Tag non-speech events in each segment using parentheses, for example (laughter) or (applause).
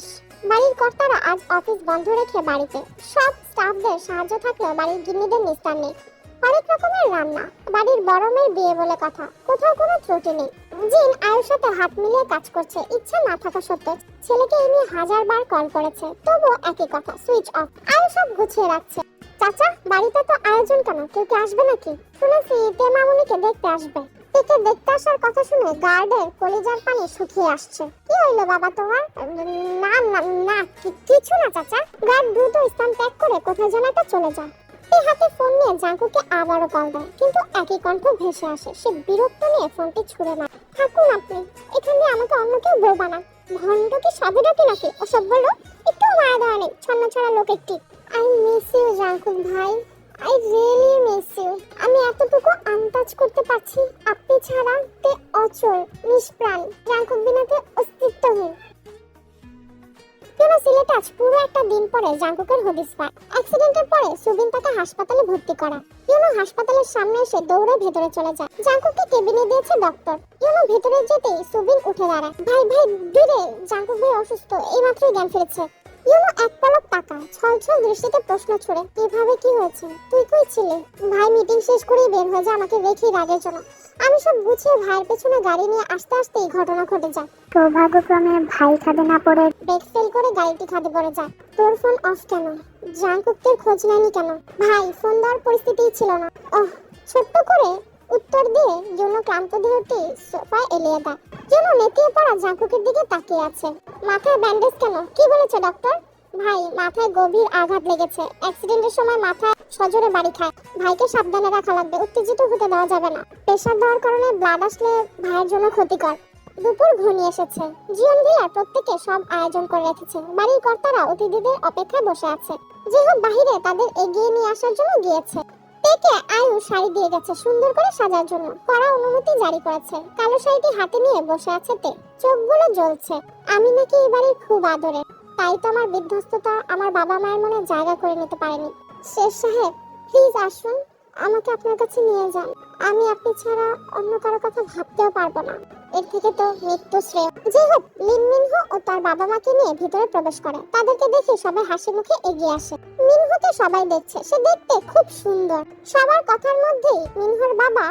পরিবেশ বাড়ির কর্তারা আজ অফিস বন্ধ রেখে বাড়িতে। সব স্টাফদের সাহায্য থাকলেও বাড়ির গিন্নিদের নিস্তার নেই। অনেক রকমের রান্না, বাড়ির বড় মেয়ের বিয়ে বলে কথা, কোথাও কোনো ত্রুটি নেই। জিন আয়ুর সাথে হাত মিলিয়ে কাজ করছে, ইচ্ছা না থাকা সত্ত্বেও। ছেলেকে এই নিয়ে হাজার বার কল করেছে, তবুও একই কথা, সুইচ অফ। আয়ু সব গুছিয়ে রাখছে। চাচা, বাড়িতে তো আয়োজন কেন? কেউ কি আসবে নাকি? শুনেছি, তে মামুনিকে দেখতে আসবে। তেকে দেখতে আসার কথা শুনে গার্ডের কলিজার পানি শুকিয়ে আসছে। কি হইল বাবা তোমার? না না না কিছু না চাচা। গার্ড দ্রুত স্থান ত্যাগ করে কোথায় যেন একটা চলে যায়। হাতে ফোন নিয়ে জাঙ্কুকে আবারও কল দেয়, কিন্তু একই কণ্ঠ ভেসে আসে। সে বিরক্ত নিয়ে ফোনটি ছুড়ে মারে থাকুন আপনি, এখানে আমাকে অন্য কেউ বউ বানান ভণ্ড কি সবই ডাকি নাকি? ওসব বলল একটু মায়া দেওয়া নেই ছন্ন ছড়া লোক একটি আই মিস ইউ জাঙ্কুক ভাই। আই রিয়েলি মিস ইউ আমি এতটুকু আন্দাজ করতে পারছি, আপনি ছাড়া তে অচল, নিষ্প্রাণ জাঙ্কুক বিনাতে অস্তিত্বহীন। কেন সিলেট আজ পুরো একটা দিন পরে জাঙ্কুকের হদিস পায়? অ্যাক্সিডেন্টের পরে সুবিন তাকে হাসপাতালে ভর্তি করা ইউনো হাসপাতালের সামনে এসে দৌড়ে ভেতরে চলে যায়। জাঙ্কুককে কেবিনে দিয়েছে ডক্টর। ইউনো ভেতরে যেতেই সুবিন উঠে দাঁড়ায়। ভাই ভাই, দূরে! জাঙ্কুক ভাই অসুস্থ, এইমাত্রই জ্ঞান ফিরেছে। ইউনো এক পলক তাকায় ছল ছল দৃষ্টিতে প্রশ্ন ছুড়ে কীভাবে কি হয়েছে? তুই কই ছিলি? ভাই মিটিং শেষ করেই বের হয়ে যায় আমাকে রেখে রাগের জন্য। আমি সব গুছিয়ে ভাইয়ের পেছনে গাড়ি নিয়ে আসতে আসতে এই ঘটনা ঘটে যায়। সৌভাগ্যক্রমে ভাই খাদে না পড়ে ব্রেক ফেল করে গাড়িটি খাদে পড়ে যায়। তোর ফোন অফ কেন? জাঙ্কুকের খোঁজ নেয়নি কেন? ভাই ফোন দেওয়ার পরিস্থিতিই ছিল না। ওহ ছোট্ট করে? উত্তর দিয়ে জন্য ক্লান্ত দেহটি সোফায় এলিয়ে দেয়। যেন নেতিয়ে পড়া জাঙ্কুকের দিকে তাকিয়ে আছে। মাথায় ব্যান্ডেজ কেন? কি বলেছে ডক্টর ভাই, মাথায় গভীর আঘাত লেগেছে। অ্যাক্সিডেন্টের সময় মাথায় সজোরে বাড়ি খায়। ভাইকে সাবধানে রাখা লাগবে। উত্তেজিত হতে দেওয়া যাবে না। প্রেশার দেওয়ার কারণে ব্লাড আসলে ভাইয়ের জন্য ক্ষতিকর। দুপুর ঘনিয়ে এসেছে। জীবন ভিলা প্রত্যেকে সব আয়োজন করে রেখেছে। বাড়ির কর্তারা অতিথিদের অপেক্ষায় বসে আছে। যেহেতু বাহিরে তাদের এগিয়ে নিয়ে আসার জন্য গিয়েছে। তেকে আয়ু শাড়ি দিয়ে গেছে, সুন্দর করে সাজার জন্য। কড়া অনুমতি জারি করেছে। কালো শাড়িটি হাতে নিয়ে বসে আছে তে। চোখগুলো জ্বলছে। আমি নাকি এবারে খুব আদরের তাই তো আমার বিধ্বস্ততা আমার বাবা মায়ের মনে জায়গা করে নিতে পারেনি। শেষ সাহেব প্লিজ আসুন। আমাকে আপনার কাছে নিয়ে যান। আমি আপনি ছাড়া অন্য কারও কথা ভাবতেও পারব না। এর থেকে তো মৃত্যু শ্রেয়। যাই হোক লিন ও তার বাবা মাকে নিয়ে ভিতরে প্রবেশ করে। তাদেরকে দেখে সবাই হাসি মুখে এগিয়ে আসে। মিনহোকে সবাই দেখছে। সে দেখতে খুব সুন্দর। সবার কথার মধ্যেই মিনহোর বাবা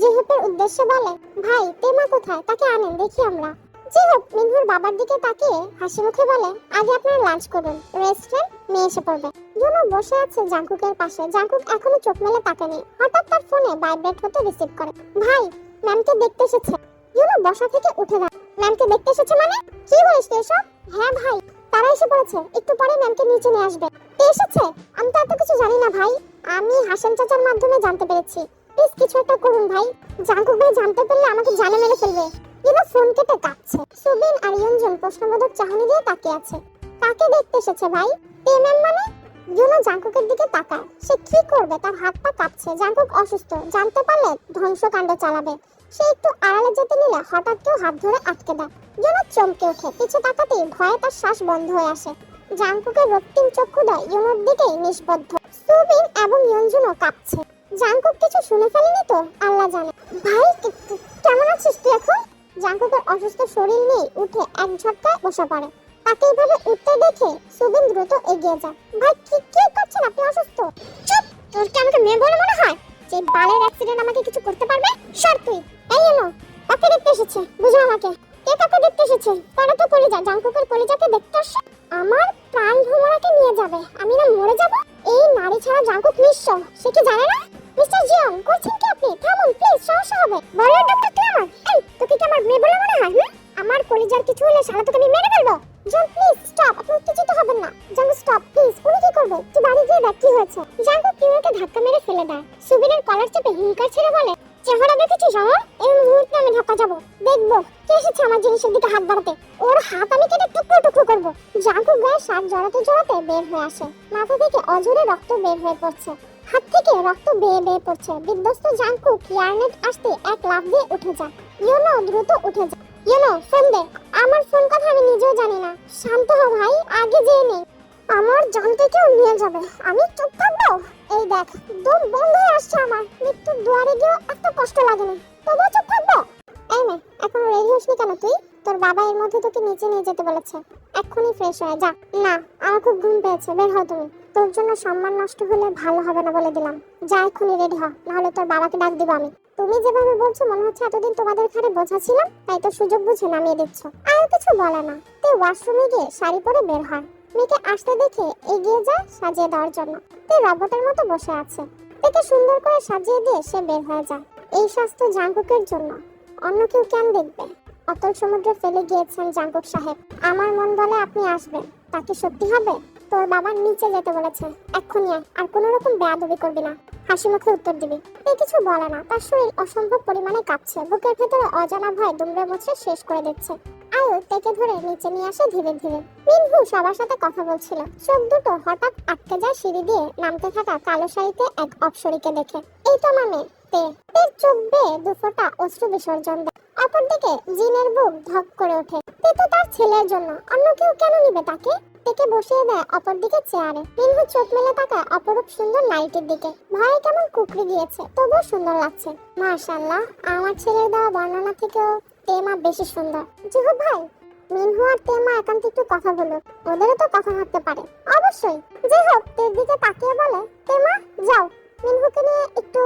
জেহেপের উদ্দেশ্যে বলে, ভাই, তেমা কোথায়? তাকে আনেন, দেখি আমরা। জেহেপ মিনহুর বাবার দিকে তাকিয়ে হাসি মুখে বলে, আগে আপনারা লাঞ্চ করুন। রেস্টুরেন্ট মেয়ে এসে পড়বে। জুনো বসে আছে জাঙ্কুকের পাশে। জাঙ্কুক এখনও চোখ মেলে তাকায়নি হঠাৎ তার ফোনে ভাইব্রেট হতে রিসিভ করে। ভাই, ম্যামকে দেখতে এসেছে। ইউনো বসা থেকে উঠে দাঁড়ায় ম্যামকে দেখতে এসেছে মানে? কি বলিস তুই এসব? হ্যাঁ ভাই, তারা এসে পড়েছে। একটু পরে ম্যামকে নিচে নিয়ে আসবে। এসেছে? আমি তো এত কিছু জানি না ভাই। আমি হাসান চাচার মাধ্যমে জানতে পেরেছি। প্লিজ কিছু একটা করুন ভাই। জাঙ্কুক ভাই জানতে পারলে আমাকে জানে মেরে ফেলবে। ইউনো ফোন কেটে কাঁপছে সুবিন আর ইয়ঞ্জন প্রশ্নবোধক চাহনি দিয়ে তাকিয়ে আছে। কাকে দেখতে এসেছে ভাই? তে ম্যাম মানে? জুনো জাঙ্কুকের দিকে তাকায়। সে কি করবে? তার হাত পা কাঁপছে। জাঙ্কুক অসুস্থ। জানতে পারলে ধ্বংসকাণ্ড চালাবে। সে একটু আড়ালে যেতে নিলে হঠাৎ কেউ হাত ধরে আটকে দেয়। জুনো চমকে ওঠে। পিছু তাকাতেই ভয়ে তার শ্বাস বন্ধ হয়ে আসে। জাঙ্কুকের রক্তিম চক্ষুদয় ইউনোর দিকেই নিষ্বদ্ধ। সুবিন এবং ইয়ঞ্জনও কাঁপছে। জাঙ্কুক কিছু শুনে ফেলেনি তো? আল্লাহ জানে। ভাই কেমন আছিস তুই এখন? জাঙ্কুকের অসুস্থ শরীর নিয়ে উঠে এক ঝটকায় বসে পড়ে। তাকে এইভাবে উঠতে দেখে সুবিন দ্রুত এগিয়ে যায়। ভাই, কি কি করছেন আপনি অসুস্থ? চুপ! তোর কি আমাকে মেয়ে বলে মনে হয়? যে বালের অ্যাক্সিডেন্ট আমাকে কিছু করতে পারবে? সর তুই। এই এলো কাকে দেখতে এসেছে, বুঝো আমাকে। কে কাকে দেখতে এসেছে? তারা তো কলিজা জাঙ্কুকের কলিজাকে দেখতে আসছে আমার প্রাণ ভ্রমণাকে নিয়ে যাবে, আমি না মরে যাব? এই নারী ছাড়া জাঙ্কুক নিঃস্ব, সে কি জানে না? মিস্টার জিয়ন করছেন কি আপনি? থামুন, প্লিজ, সমস্যা হবে। বলো ডক্টর ক্লেমার এই, তোকে কি আমার মেয়ে বলে মনে হয়? আমার কলিজার কিছু হলে শালা তোকে আমি মেরে ফেলব? জন প্লিজ, স্টপ, আপনি উত্তেজিত হবেন না। জাঙ্গু স্টপ, প্লিজ, উনি কি করবে? তুই বাড়ি গিয়ে দেখ কি হয়েছে। জাঙ্গু অজরে রক্ত বের হয়ে পড়ছে। হাত থেকে রক্ত বেয়ে বেয়ে পড়ছে। বিধ্বস্ত জাঙ্কু ইয়ারনেট আসতে এক লাফ দিয়ে উঠে যায়। ইউনো দ্রুত উঠে যায়। ইউনো ফোন দে। আমার ফোন কথা আমি নিজেও জানি না। শান্ত হও ভাই, আগে যেয়ে নেই। আমার জানতেকেও নিয়ে যাবে। আমি চুপ থাকব? এই দেখ, দম বন্ধ হয়ে আসছে আমার। মৃত্যুর দুয়ারে গিয়েও এত কষ্ট লাগেনি। তবুও চুপ থাকব? এই মে এখন রেডি হসনি কেন তুই? তোর বাবা এর মধ্যে তোকে নিচে নিয়ে যেতে বলেছে। এক্ষুনি ফ্রেশ হয়ে, যা। না, আমার খুব ঘুম পেয়েছে। বের হও তুমি। তোর জন্য সম্মান নষ্ট হলে ভালো হবে না বলে দিলাম। যা এক্ষুনি রেডি হ, নাহলে তোর বাবাকে ডাক দিব আমি। তুমি যেভাবে বলছো, মনে হচ্ছে এতদিন তোমাদের ঘরে বোঝা ছিলাম, তাই তো সুযোগ বুঝে নামিয়ে দিচ্ছ। আর কিছু বলে না। তে ওয়াশরুমে গিয়ে শাড়ি পরে বের হয় মেয়েকে আসতে দেখে এগিয়ে যায় সাজিয়ে দেওয়ার জন্য। তে রবটের মতো বসে আছে। তাকে সুন্দর করে সাজিয়ে দিয়ে সে বের হয়ে যায় এই স্বাস্থ্য জাঙ্কুকের জন্য। অন্য কেউ কেন দেখবে? অতল সমুদ্রে ফেলে গিয়েছেন জাঙ্কুক সাহেব। আমার মন বলে আপনি আসবেন। তাকে সত্যি হবে? তোর বাবা নিচে যেতে বলেছে। এক্ষুনি আর কোনো রকম বেয়াদবি করবি না। হাসি মুখে উত্তর দিবি। এ কিছু বলে না, তার শরীর অসম্ভব পরিমাণে কাঁপছে। বুকের ভেতরে অজানা ভয় দুমড়ে মুচড়ে শেষ করে দিচ্ছে। আয়ু তেকে ধরে নিচে নিয়ে আসে ধীরে ধীরে। মিনহু সবার সাথে কথা বলছিল। চোখ দুটো হঠাৎ আটকে যায় সিঁড়ি দিয়ে নামতে থাকা কালো শাড়িতে এক অপসরীকে দেখে। এই তো আমার তে। তের চোখ বেয়ে দু ফোঁটা অশ্রু বিসর্জন দেয়। অপরদিকে জিনের বুক ধক করে ওঠে। তে তো তার ছেলের জন্য, অন্য কেউ কেন নিবে তাকে? তেকে বসিয়ে দেয় অপরদিকে চেয়ারে। মিনহু চোখ মেলে তাকায় অপরূপ সুন্দর নাইটির দিকে। ভয়ে কেমন কুকড়ে গিয়েছে, তবুও সুন্দর লাগছে। মাশাআল্লাহ, আমার ছেলের দেওয়া বর্ণনা থেকেও তেমা বেশি সুন্দর। জিহু ভাই, মিনহু আর তেমা একান্ত একটু কথা বলুক, ওদেরও তো কথা থাকতে পারে। অবশ্যই। যে হোক তের দিকে তাকিয়ে বলে, তেমা, যাও। মিনহুকে নিয়ে একটু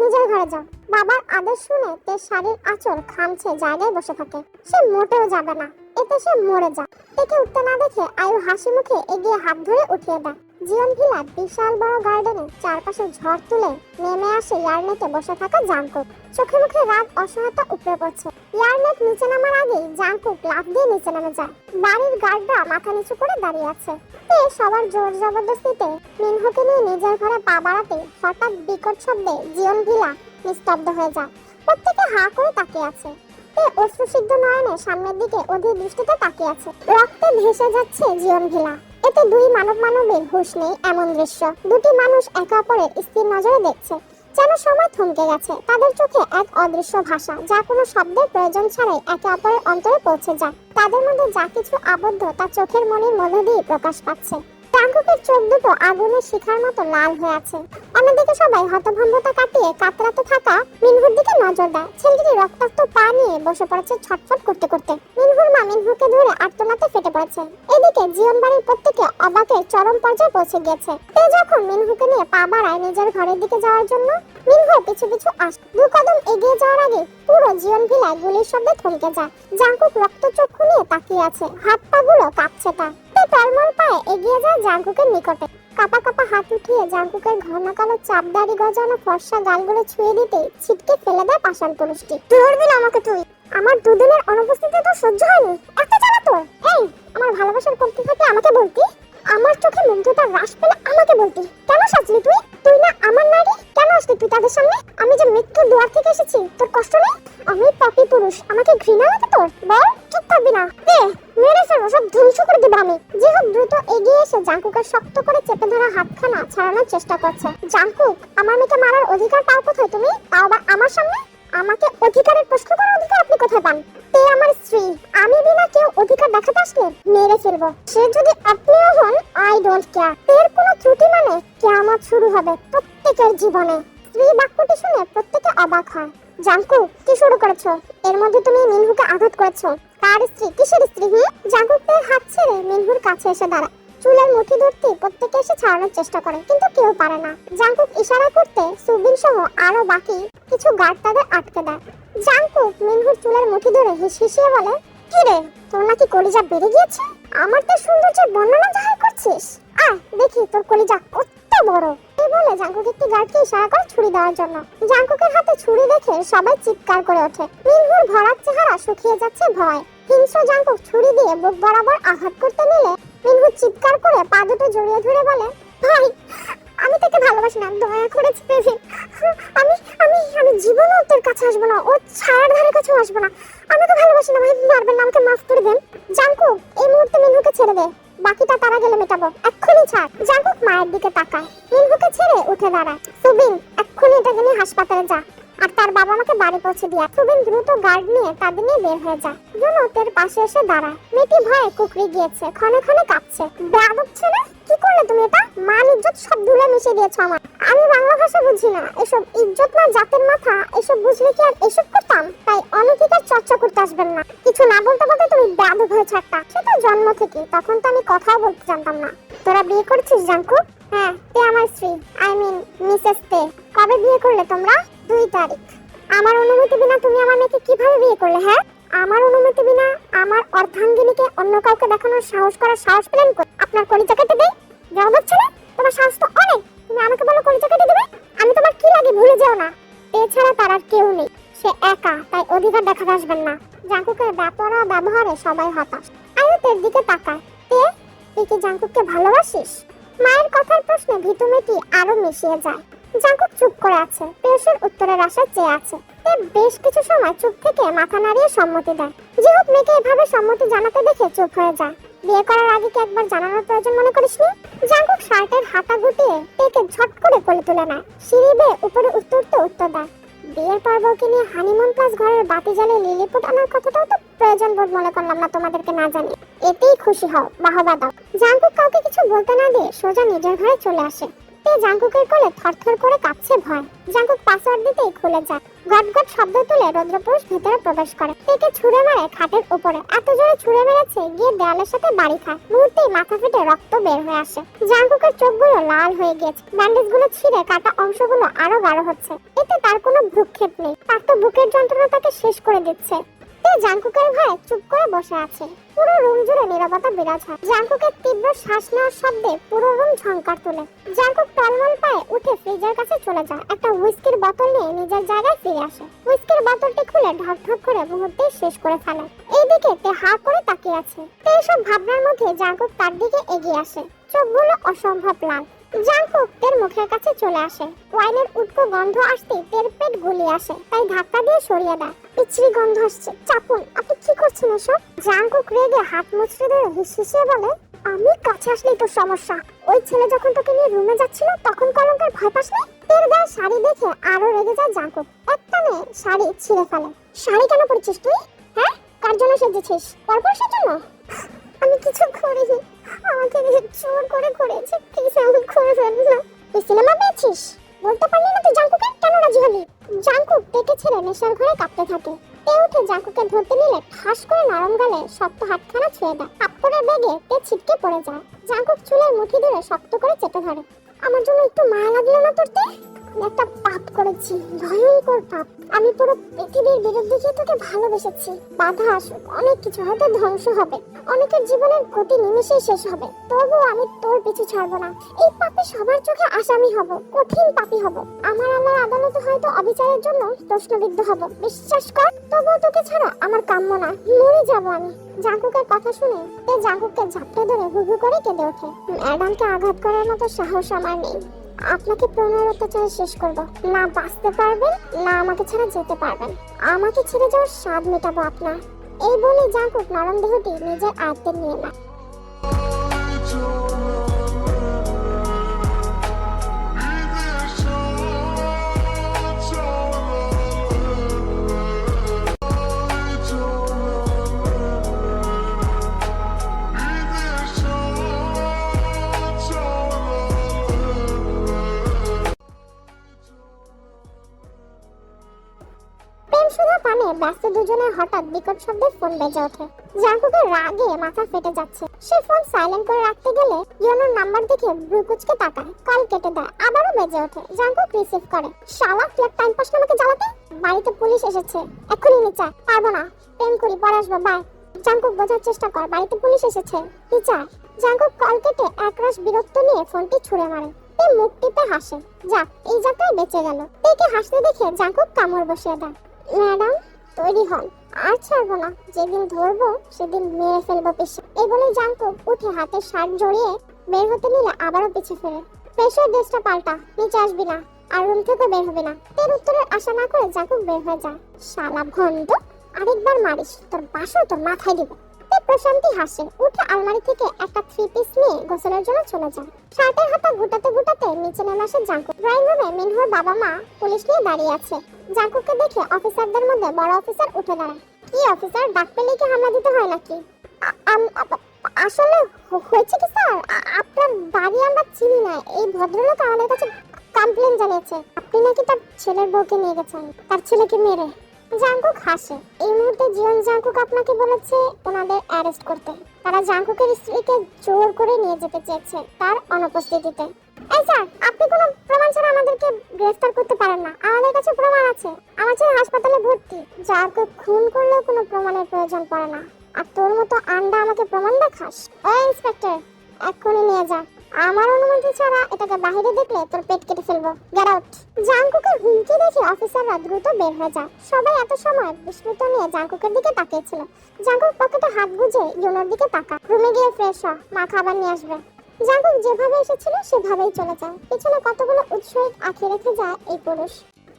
নিজের ঘরে যাও। বাবার আদেশ শুনে তের শাড়ির আঁচল খামছে জায়গায় বসে থাকে। সে মোটেও যাবে না। এতে সে মরে যায়। তেকে উঠতে না দেখে আয়ু হাসি মুখে এগিয়ে হাত ধরে উঠিয়ে দেয়। জীবন ভিলার বিশাল বড় গার্ডেনে চারপাশে ঝড় তুলে নেমে আসে ইয়ারনেটে বসে থাকা জাঙ্কুক চোখে মুখে রাগ অসহায়তা উপড়ে পড়ছে। ইয়ারনেট নিচে নামার আগে জাঙ্কুক লাফ দিয়ে নিচে নামে যায়। বাড়ির গার্ডরা মাথা নিচু করে দাঁড়িয়ে আছে। তে সবার জোর জবরদস্তিতে মিনহোকে নিয়ে নিজের ঘরে পা বাড়াতে হঠাৎ বিকট শব্দে জীবন ভিলা নিস্তব্ধ হয়ে যায়। প্রত্যেকে হা করে তাকিয়ে আছে। তে অশ্রুসিদ্ধ নয়নে সামনের দিকে অধীর দৃষ্টিতে তাকিয়ে আছে। রক্তে ভেসে যাচ্ছে জীবন ভিলা এতে দুই মানব মানবের হুঁশ নেই এমন দৃশ্য। দুটি মানুষ একে অপরের স্থির নজরে দেখছে। যেন সময় থমকে গেছে। তাদের চোখে এক অদৃশ্য ভাষা, যা কোনো শব্দের প্রয়োজন ছাড়াই একে অপরের অন্তরে পৌঁছে যায়। তাদের মধ্যে যা কিছু আবদ্ধ, তা চোখের মনের মধ্য দিয়ে প্রকাশ পাচ্ছে। টাঙ্কুকের চোখ দুটো আগুনের শিখার মতো লাল হয়ে আছে। অন্যদিকে সবাই হতভম্বতা কাটিয়ে কাতরাতে থাকা মিনহুর দিকে নজর দেয়। ছেলেটি রক্তাক্ত পা নিয়ে বসে পড়েছে ছটফট করতে করতে। মিনহুর মা মিনহুকে ধরে আর্তনাতে ফেটে পড়েছে। এদিকে জীবন বাড়ির প্রত্যেকে অবাকের চরম পর্যায়ে পৌঁছে গিয়েছে। তে যখন মিনহুকে নিয়ে পা বাড়ায় নিজের ঘরের দিকে যাওয়ার জন্য মিনহু পিছু পিছু আস দু কদম এগিয়ে যাওয়ার আগে পুরো জীবন ভিলায় গুলির শব্দে থমকে যায়। জাঙ্কুক রক্তচক্ষু নিয়ে তাকিয়ে আছে। হাত পা গুলো কাঁপছে তার। টলমল পায়ে এগিয়ে যায় জাঙ্কুকের নিকটে। কাপা কাপা হাত উঠিয়ে জাঙ্কুকের ঘন কালো চাপদারি গজানো ফর্সা গালগুলো ছুঁয়ে দিতে ছিটকে ফেলে দেয় পাষাণ পুরুষটি। ধরবি না আমাকে তুই। আমার দুদিনের অনুপস্থিতি তো সহ্য হয়নি। এত জ্বালা তোর। এই আমার ভালোবাসার করতে থাকে আমাকে বলতি। আমার চোখে মুগ্ধতার হ্রাস পেলে আমাকে বলতি, কেন সাজলি তুই? তুই না আমার নারী? কেন আসলি তুই তাদের সামনে? আমি যে মৃত্যুর দুয়ার থেকে এসেছি, তোর কষ্ট নেই? আমি পাপি পুরুষ, আমাকে ঘৃণা লাগে তোর? বল চুপ থাকবি না? দে মেরে ফেলো সব ধ্বংস করে দেবো আমি। যে হোক দ্রুত এগিয়ে এসে। জাঙ্কুকের শক্ত করে চেপে ধরা হাতখানা ছাড়ানোর চেষ্টা করছে। জাঙ্কুক, আমার মেয়েকে মারার অধিকার পাও কোথায় তুমি? তাও আবার আমার সামনে? আমাকে অধিকারের প্রশ্ন করার অধিকার আপনি কোথায় পান? তে আমার স্ত্রী, আমি বিনা দেখাতে আসলে মেরে ফেলব। সে যদি আপনিও হন আই ডোন্ট কেয়ার এর কোনো ত্রুটি মানে কেয়ামত শুরু হবে প্রত্যেকের জীবনে। স্ত্রী বাক্যটি শুনে প্রত্যেকে অবাক হয়। জাঙ্কু, কি শুরু করেছ? এর মধ্যে তুমি মিনহুকে আঘাত করেছ। কার স্ত্রী, কিসের স্ত্রী? হুম? জাঙ্কুকের হাত ছেড়ে মিনহুর কাছে এসে দাঁড়ায়। চুলের মুঠি ধরতে প্রত্যেকে এসে ছাড়ানোর চেষ্টা করে, কিন্তু কেউ পারে না। জাঙ্কুক ইশারা করতে সুবিন সহ আরও বাকি কিছু গার্ড তাদের আটকে দেয়। জাঙ্কুক মিনহুর চুলের মুঠি ধরে হিস হিসিয়ে বলে কি রে? তোর নাকি কলিজা বেড়ে গিয়েছে? আমার তো সৌন্দর্যের বর্ণনা জাহার করছিস। আয়, দেখি তোর কলিজা কত বড়। এই বলে জাঙ্কুক একটি গার্ডকে ইশারা করে ছুরি দেওয়ার জন্য। জাঙ্কুকের হাতে ছুরি দেখে সবাই চিৎকার করে ওঠে। মিনহুর ভরার চেহারা শুকিয়ে যাচ্ছে ভয়। হিংস্র জাঙ্কুক ছুরি দিয়ে বুক বরাবর আঘাত করতে নিলে মিনহু চিৎকার করে পা দুটো জড়িয়ে ধরে বলে, ভাই আমি তোকে ভালোবাসি না, দয়া করে ছেড়ে দে। আমি আমি আমি জীবনেও তোর কাছে আসব না, ওর ছায়ার ধারে কাছেও আসব না। আমি তো ভালোবাসি না, ভাই মারবেন না আমাকে মাফ করে দেন জাঙ্কুক এই মুহূর্তে মিনহুকে ছেড়ে দে। বাকিটা তারা গেলে মেটাবো, এক্ষুনি ছাড়। জাঙ্কুক মায়ের দিকে তাকায়। মিনহুকে ছেড়ে উঠে দাঁড়ায়। সুবিন, এক্ষুনি এটাকে নিয়ে হাসপাতালে যা। আর তার বাবা আমাকে বাড়ি পৌঁছে দিয়া সুবিন দ্রুত গার্ড নিয়ে তাদের নিয়ে বের হয়ে যায়। তের পাশে এসে দাঁড়ায়। মেয়েটি ভয়ে কুকড়ে গিয়েছে, ক্ষণে ক্ষণে কাঁপছে। বেয়াদব ছেলে কি দিয়েছ আমার। আমি বাংলা ভাষা বুঝি না। এসব ইজ্জত না জাতের মাথা, এসব বুঝলে কি আর এসব করতাম? তাই অনধিকার চর্চা করতে আসবেন না। কিছু না বলতে বলতে তুমি ব্যাধ হয়েছো একটা। সেটা জন্ম থেকে। তখন তো আমি কথাও বলতে জানতাম না। তোরা বিয়ে করছিস, জাঙ্কু? হ্যাঁ তে আমার স্ত্রী। আই মিন মিসেস তে। কবে বিয়ে করলে তোমরা? দুই তারিখ। আমার অনুমতি বিনা তুমি আমার মেয়েকে কীভাবে বিয়ে করলে হ্যাঁ? আমার অনুমতি বিনা আমার অর্ধাঙ্গিনীকে অন্য কাউকে দেখানোর সাহস করার সাহস পেলেন কই? আপনার কলিজা কেটে দেই। হচ্ছে না? তোমার তো অনেক। তুমি আমাকে বলো কলিজা কেটে দেবে? আমি তোমার কি লাগে ভুলে যাও না। এছাড়া তার আর কেউ নেই। সে একা, তাই অধিকার দেখাতে আসবেন না। জাঙ্কুকের ব্যাপারা ব্যবহারে সবাই হতাশ। আয়ুতের দিকে তাকায়। তে, তুই কি জাঙ্কুককে ভালোবাসিস? মায়ের কথার প্রশ্নে ভীতু মেয়েটি আরও মিশিয়ে যায়। জাঙ্কুক চুপ করে আছে। পেয়সের উত্তরের আশায় চেয়ে আছে। তে বেশ কিছু সময় চুপ থেকে মাথা নাড়িয়ে সম্মতি দেয়। যেহেতু মেয়েকে এভাবে সম্মতি জানাতে দেখে চুপ হয়ে যায়। বিয়ে করার আগে কি একবার জানানোর প্রয়োজন মনে করিসনি? জাঙ্কুক শার্টের হাতা গুটিয়ে তেকে ঝট করে কোলে তুলে নেয়। সিঁড়ি বেয়ে উপরে উঠতে উত্তর দেয়। বিয়ের পর্বকে নিয়ে হানিমুন প্লাস ঘরের বাতি জ্বালিয়ে লিলিপুট আনার কথাটাও তো প্রয়োজন বোধ মনে করলাম না তোমাদেরকে না জানি। এতেই খুশি হও, বাহবা দাও। জাঙ্কুক কাউকে কিছু বলতে না দিয়ে সোজা নিজের ঘরে চলে আসে। তে জাঙ্কুকের কোলে থরথর করে কাঁপছে ভয়। জাঙ্কুক পাসওয়ার্ড দিতেই খুলে যায়। গট গট শব্দ তুলে রৌদ্রপুরুষ ভেতরে প্রবেশ করে। তেকে ছুঁড়ে মারে খাটের উপরে। এত জোরে ছুঁড়ে মেরেছে, গিয়ে দেওয়ালের সাথে বাড়ি খায়। মুহূর্তেই মাথা ফেটে রক্ত বের হয়ে আসে। জাঙ্কুকের চোখগুলো লাল হয়ে গিয়েছে। ব্যান্ডেজগুলো ছিঁড়ে কাটা অংশগুলো আরও গাঢ় হচ্ছে। এতে তার কোনো ভ্রুক্ষেপ নেই। তার তো বুকের যন্ত্রণা তাকে শেষ করে দিচ্ছে। জাঙ্কুকের ভয়ে চুপ করে বসে আছে। পুরো রুম জুড়ে নীরবতা বিরাজ হয়। জাঙ্কুকের তীব্র শ্বাস নেওয়ার শব্দে পুরো রুম ঝংকার তোলে। জাঙ্কুক টলমল পায়ে উঠে ফ্রিজের কাছে চলে যায়। একটা হুইস্কির বোতল নিয়ে নিজের জায়গায় ফিরে আসে। হুইস্কির বোতলটি খুলে ঢক ঢক করে মুহূর্তেই শেষ করে ফেলে। এইদিকে তে হা করে তাকিয়ে আছে। তে এসব ভাবনার মধ্যে জাঙ্কুক তার দিকে এগিয়ে আসে। চোখগুলো অসম্ভব লাল। জাঙ্কুক তের মুখের কাছে চলে আসে। ওয়াইনের উটকো গন্ধ আসতেই তের পেট গুলিয়ে আসে। তাই ধাক্কা দিয়ে সরিয়ে দেয়। পিছড়ি গন্ধ আসছে। চাপুন, আপনি কি করছেন এসব? জাঙ্কুক রেগে হাত মুচড়ে ধরে হিসিয়ে বলে, আমি কাছে আসলেই তোর সমস্যা। ওই ছেলে যখন তোকে নিয়ে রুমে যাচ্ছিল, তখন কলঙ্কের ভয় পাস না তের গায়ে শাড়ি দেখে আরও রেগে যায় জাঙ্কুক। একটানে শাড়ি ছিঁড়ে ফেলে। শাড়ি কেন পরেছিস তুই? হ্যাঁ? কার জন্য সেজেছিস? পরপুরুষের জন্য? আমি কিছু করিনি। আমাকে জোর করে করেছে প্লিজ আমি করে ফেলবি না। তুই সিনেমা পেয়েছিস? বলতে পারলি না তুই জাঙ্কুকে? কেন রাজি হলি? জাঙ্কুক পেটে ছেড়ে নেশার ঘরে কাঁপতে থাকে। তে উঠে জাঙ্কুকে ধরতে নিলে ঠাস করে নরম গালে শক্ত হাতখানা ছুঁয়ে দেয়। কাপড়ের বেগে পে ছিটকে পড়ে যায়। জাঙ্কুক চুলের মুঠি ধরে শক্ত করে চেপে ধরে। আমার জন্য একটু মায়া লাগল না তোর তে? আমি একটা পাপ করেছি, ভয়ঙ্কর পাপ। আমি পুরো পৃথিবীর বিরুদ্ধে গিয়ে তোকে ভালোবেসেছি। বাধা আসুক, অনেক কিছু হয়তো ধ্বংস হবে। অনেকের জীবনের গতি নিমেষেই শেষ হবে। তবুও আমি তোর পিছু ছাড়বো না। এই পাপে সবার চোখে আসামি হব, কঠিন পাপী হব। আমার আল্লাহর আদালতে হয়তো অবিচারের জন্য প্রশ্নবিদ্ধ হব। বিশ্বাস কর, তবুও তোকে ছাড়া আমার কাম্য না। মরে যাব আমি। জাঙ্কুকের কথা শুনে তে জাঙ্কুককে ঝাপটে ধরে হু হু করে কেঁদে ওঠে। ম্যাডামকে আঘাত করার মতো সাহস আমার নেই। আপনাকে প্রণয়ের অত্যাচারে শেষ করব। না বাঁচতে পারবেন, না আমাকে ছেড়ে যেতে পারবেন। আমাকে ছেড়ে যাওয়ার স্বাদ মেটাবো আপনার। এই বলে জাঙ্কুক নরম দেহটি নিজের আয়ত্তে নিয়ে নেয়। দুজনের হঠাৎ বিকট শব্দে ফোন বেজে ওঠে। জাঙ্কুকের রাগে মাথা ফেটে যাচ্ছে। সে ফোন সাইলেন্ট করে রাখতে গেলে ইয়নোর নাম্বার দেখে ব্রুকুচকে তাকায়, কল কেটে দেয়, আবারও বেজে ওঠে। জাঙ্কুক রিসিভ করে, শালা, তুই টাইম পাস না আমাকে জ্বালাতে? বাড়িতে পুলিশ এসেছে। এক্ষুনি নিচে, পারব না, প্রেম করি, পরে আসব বাই জাঙ্কুক বোঝার চেষ্টা কর, বাড়িতে পুলিশ এসেছে। চায় জাঙ্কুক কল কেটে একরাশ বিরক্ত নিয়ে ফোনটি ছুঁড়ে মারে। তে টিপে হাসে, যাক, এই যাত্রায় বেঁচে গেল। তেকে হাসতে দেখে জাঙ্কুক কামড় বসিয়ে দেয়। ম্যাডাম? তৈরি হন। আর ছাড়বো না। যেদিন ধরবো, সেদিন মেরে ফেলব পেশে এই বলে উঠে হাতে শার্ট জড়িয়ে বের হতে নিলে আবারও পিছিয়ে ফেলে প্রেশার ড্রেসটা পাল্টা, নিচে আসবি না, আর রুম থেকে বের হবে না। তের উত্তরের আশা না করে জাঙ্কুক বের হয়ে যায়। শালা ভন্ড আরেকবার মারিস, তোর বাসও তোর মাথায় দিব। প্রশান্তি হাসে। উঠে আলমারি থেকে একটা থ্রি পিস নিয়ে গোসলের জন্য চলে যায়। শার্টের হাতা গুটাতে গুটাতে নিচে নেমে আসে জাঙ্কুক। ড্রয়িং রুমে মিনহুর বাবা মা, পুলিশ নিয়ে দাঁড়িয়ে আছে। জাঙ্কুককে দেখে অফিসারদের মধ্যে বড় অফিসার উঠে দাঁড়ায়। কি অফিসার, ডাক পেলে কি হামলা দিতে হয় নাকি? আসলে হয়েছে কি স্যার? আপনার বাড়ি আমরা চিনি না। এই ভদ্রলোক আমাদের কাছে কমপ্লেন জানিয়েছে। আপনি নাকি তার ছেলের বউকে নিয়ে গেছেন। তার ছেলেকে মেরে। জাঙ্কুক হাসে। এই মুহূর্তে জিয়ন জাঙ্কুক আপনাকে বলেছে ওনাদের অ্যারেস্ট করতে। তারা জাঙ্কুকের স্ত্রীকে জোর করে নিয়ে যেতে চেয়েছে তার অনুপস্থিতিতে। এই স্যার আপনি কোনো প্রমাণ ছাড়া আমাদেরকে গ্রেফতার করতে পারেন না। আমাদের কাছে প্রমাণ আছে। আমার ছেলে হাসপাতালে ভর্তি। জাঙ্কুক খুন করলেও কোনো প্রমাণের প্রয়োজন পড়ে না। আর তোর মতো আন্ডা আমাকে প্রমাণ দেখাস? ওই ইন্সপেক্টর এক্ষুনি নিয়ে যা। আমার অনুমতি ছাড়া এটাকে বাইরে দেখলে তোর পেট কেটে ফেলব। গেট আউট জাঙ্কুকের হুমকি দেখে অফিসাররা দ্রুত বের হয়ে যায়। সবাই এত সময় বিস্মিত নিয়ে জাঙ্কুকের দিকে তাকিয়েছিল। জাঙ্কুক পকেটে হাত গুজে ইউনোর দিকে তাকা রুমে গিয়ে ফ্রেশ হ, মা খাবার নিয়ে আসবে। জাঙ্কুক যেভাবে এসেছিল সেভাবেই চলে যায়। পিছনে কতগুলো উৎসাহিত আঁকিয়ে রেখে যায় এই পুরুষ।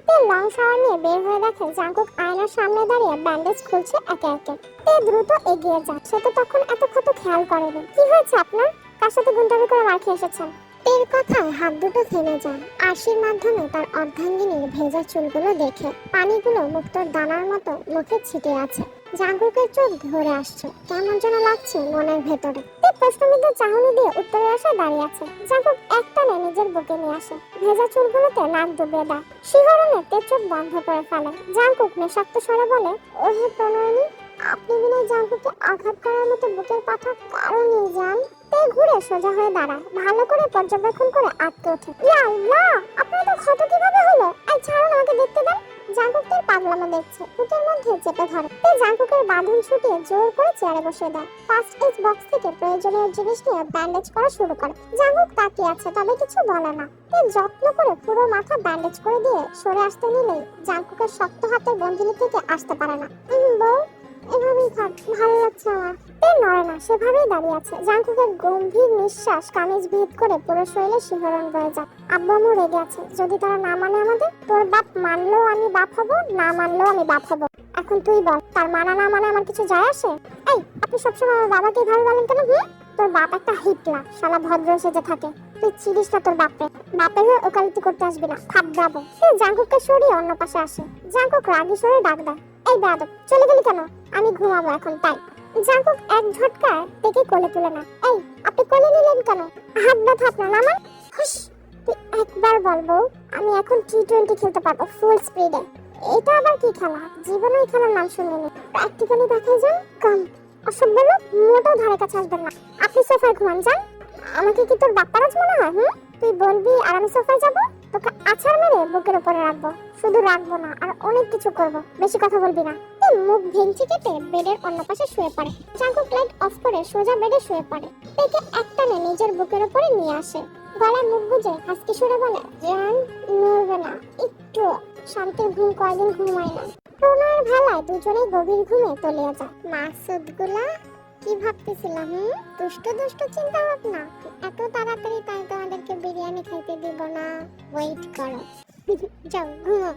তে লং শাওয়ার নিয়ে বের হয়ে দেখে জাঙ্কুক আয়নার সামনে দাঁড়িয়ে ব্যান্ডেজ খুলছে একে একে। তে দ্রুত এগিয়ে যায়। সে তো তখন এত ক্ষত খেয়াল করেনি। কি হয়েছে আপনার? কার সাথে গুন্ডামি করে মার খেয়ে এসেছেন। তের কথায় হাত দুটো থেমে যায়। আশির মাধ্যমে তার অর্ধাঙ্গিনীর ভেজা চুলগুলো দেখে পানিগুলো মুক্তোর দানার মতো মুখে ছিটে আছে। জাঙ্কুকের চোখ ধরে আসছে। কেমন যেন লাগছে মনের ভেতরে। প্রশ্নবিদ্ধ চাহনি দিয়ে উত্তরে আসে দাঁড়িয়ে আছে। জাঙ্কুক একটানে নিজের বুকে নিয়ে আসে। ভেজা চুলগুলোতে নাক ডুবিয়ে দেয়। শিহরণে তে চোখ বন্ধ করে ফেলে। জাঙ্কুক নেশাক্ত স্বরে বলে ও হে প্রণয়নী, আপনি বিনয় জাঙ্কুকে আঘাত করার মতো বুকের পাঠা কারণে যান তে ঘুরে সোজা হয়ে দাঁড়ায় ভালো করে পর্যবেক্ষণ করে আটকে ওঠে ইয়া আল্লাহ! আপনার তো ক্ষত কীভাবে হলো? এই ছাড়ুন, আমাকে দেখতে দেন। জাঙ্কুক তার পাগলামো দেখছে। বুকের মধ্যে চেপে ধরে। তে জাঙ্কুকের বাঁধন ছুটিয়ে জোর করে চেয়ারে বসে দেয়। ফার্স্ট এজ বক্স থেকে প্রয়োজনীয় জিনিস নিয়ে ব্যান্ডেজ করা শুরু করে। জাঙ্কুক তাকিয়ে আছে, তবে কিছু বলে না। তে যত্ন করে পুরো মাথা ব্যান্ডেজ করে দিয়ে সরে আসতে নিলেই জাঙ্কুকের শক্ত হাতের বন্দিনী থেকে আসতে পারে না। এভাবেই থাক, ভালো লাগছে আমার। তে নড়ে না সেভাবেই দাঁড়িয়ে আছে। জাঙ্কুকের গম্ভীর নিঃশ্বাস কামিজ ভেদ করে পুরো শরীরে শিহরণ বয়ে যায় আব্বু রেগে আছে। যদি তারা না মানে আমাদের, তোর বাপ মানলেও আমি বাপ হব, না মানলেও আমি বাপ হব। এখন তুই বল, তার মানা না মানে আমার কিছু যায় আসে? এই, আপনি সবসময় আমার বাবাকে এভাবে বলেন কেন, হুম? তোর বাপ একটা হিটলা শালা ভদ্র সেজে থাকে। তুই চিনিস না তোর বাপকে বাপের হয়ে ওকালতি করতে আসবি না থাপড়াবো সে জাঙ্কুককে সরিয়ে অন্য পাশে আসে। জাঙ্কুক রাগি সরে ডাক দেয়। এই বেয়াদব চলে গেলি কেন? আমি ঘুমাবো এখন, তাই। জাঙ্কুক এক ঝটকায় থেকে কোলে তুলে না এই, আপনি কোলে নিলেন কেন? হাত ব্যথা আপনার আমার হুস তুই একবার বলব আমি এখন টি টোয়েন্টি খেলতে পারব ফুল স্পিডে এটা আবার কি খেলা? জীবনে এই খেলার নাম শুনিনি। প্র্যাকটিক্যালি দেখাই যান, কাম। অসভ্য লোক, মোটেও ধারে কাছে আসবেন না। আপনি সোফায় ঘুমান, যান। আমাকে কি তোর বাপ্পারাজ মনে হয়, হুম? তুই বলবি আর আমি সোফায় যাব? আছাড় মেরে বুকের উপরে রাখব। শুধু রাখব না, আর অনেক কিছু করব। বেশি কথা বলবি না। তুই মুখ ভেঙচি কেটে বেডের অন্য পাশে শুয়ে পড়ে। জাঙ্কুক লাইট অফ করে সোজা বেডে শুয়ে পড়ে। তেকে একটানে নিজের বুকের উপরে নিয়ে আসে। গলায় মুখ গুজে হাসকি সুরে বলে, জান নড়বে না। একটু শান্তির ঘুম কয়দিন ঘুমায় না। প্রণয়ের ভেলায় দুজনেই গভীর ঘুমে তলিয়ে যায়। মাসুদগুলা কি ভাবতেছিলাম, হুম? দুষ্ট দুষ্ট চিন্তা ভাবনা এত তাড়াতাড়ি তাই তোমাদেরকে বিরিয়ানি খাইতে দিব না। ওয়েট করো। (laughs) যাও, ঘুমো।